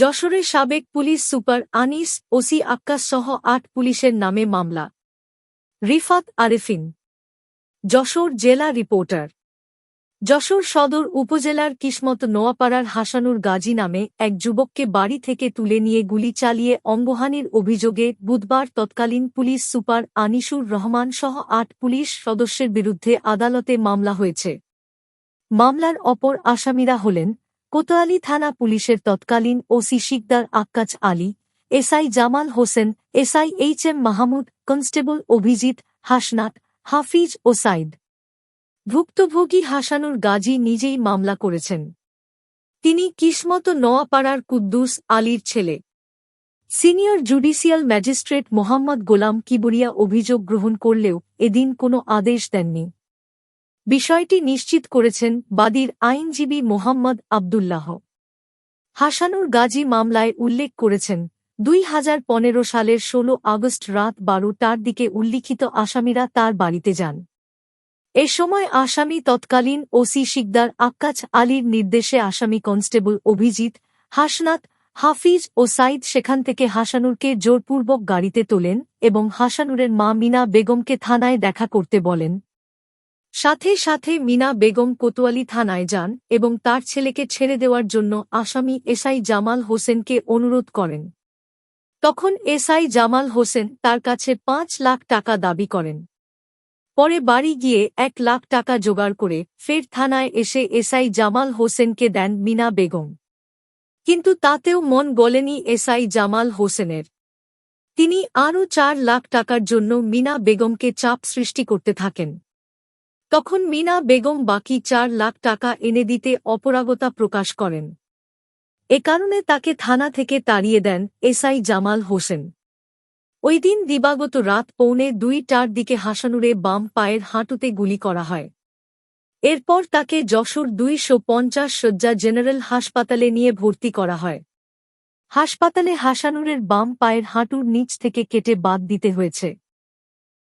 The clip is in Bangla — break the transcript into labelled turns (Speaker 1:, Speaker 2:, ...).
Speaker 1: যশোরের সাবেক পুলিশ সুপার আনিস ওসি সহ আট পুলিশের নামে মামলা রিফাত আরেফিন যশোর জেলা রিপোর্টার যশোর সদর উপজেলার কিসমত নোয়াপাড়ার হাসানুর গাজী নামে এক যুবককে বাড়ি থেকে তুলে নিয়ে গুলি চালিয়ে অঙ্গহানির অভিযোগে বুধবার তৎকালীন পুলিশ সুপার আনিসুর রহমান সহ আট পুলিশ সদস্যের বিরুদ্ধে আদালতে মামলা হয়েছে মামলার অপর আসামিরা হলেন কোতোয়ালি থানা পুলিশের তৎকালীন OC Sikdar Akkas Ali SI Jamal Hossain SI H M Mahmud constable Avijit Hasnat Hafiz ও সাইদ ভুক্তভোগী হাসানুর গাজী নিজেই মামলা করেছেন তিনি কিসমত নোয়াপাড়ার কুদ্দুস আলীর ছেলে senior judicial magistrate Mohammad Golam Kibria অভিযোগ গ্রহণ করলেও এদিন কোনো আদেশ দেননি বিষয়টি নিশ্চিত করেছেন বাদীর আইনজীবী মোহাম্মদ আবদুল্লাহ হাসানুর গাজী মামলায় উল্লেখ করেছেন দুই হাজার পনেরো সালের ষোলো আগস্ট রাত বারোটার দিকে উল্লিখিত আসামিরা তার বাড়িতে যান এ সময় আসামি তৎকালীন ওসি শিকদার আক্কাছ আলীর নির্দেশে আসামি কনস্টেবল অভিজিৎ হাসনাত হাফিজ ও সাইদ সেখান থেকে হাসানুরকে জোরপূর্বক গাড়িতে তোলেন এবং হাসানুরের মা মিনা বেগমকে থানায় দেখা করতে বলেন সাথে সাথে মিনা বেগম কোতোয়ালি থানায় যান এবং তার ছেলেকে ছেড়ে দেওয়ার জন্য আসামি এসআই জামাল হোসেনকে অনুরোধ করেন তখন এসআই জামাল হোসেন তার কাছে পাঁচ লাখ টাকা দাবি করেন পরে বাড়ি গিয়ে এক লাখ টাকা জোগাড় করে ফের থানায় এসে এসআই জামাল হোসেনকে দেন মিনা বেগম কিন্তু তাতেও মন গলেনি এসআই জামাল হোসেনের তিনি আরও চার লাখ টাকার জন্য মিনা বেগমকে চাপ সৃষ্টি করতে থাকেন তখন মিনা বেগম বাকি চার লাখ টাকা এনে দিতে অপরাগতা প্রকাশ করেন এ কারণে তাকে থানা থেকে তাড়িয়ে দেন এসআই জামাল হোসেন ওই দিন দিবাগত রাত পৌনে দুইটার দিকে হাসানুরে বাম পায়ের হাঁটুতে গুলি করা হয় এরপর তাকে যশোর দুইশো পঞ্চাশ শয্যা জেনারেল হাসপাতালে নিয়ে ভর্তি করা হয় হাসপাতালে হাসানুরের বাম পায়ের হাঁটুর নিচ থেকে কেটে বাদ দিতে হয়েছে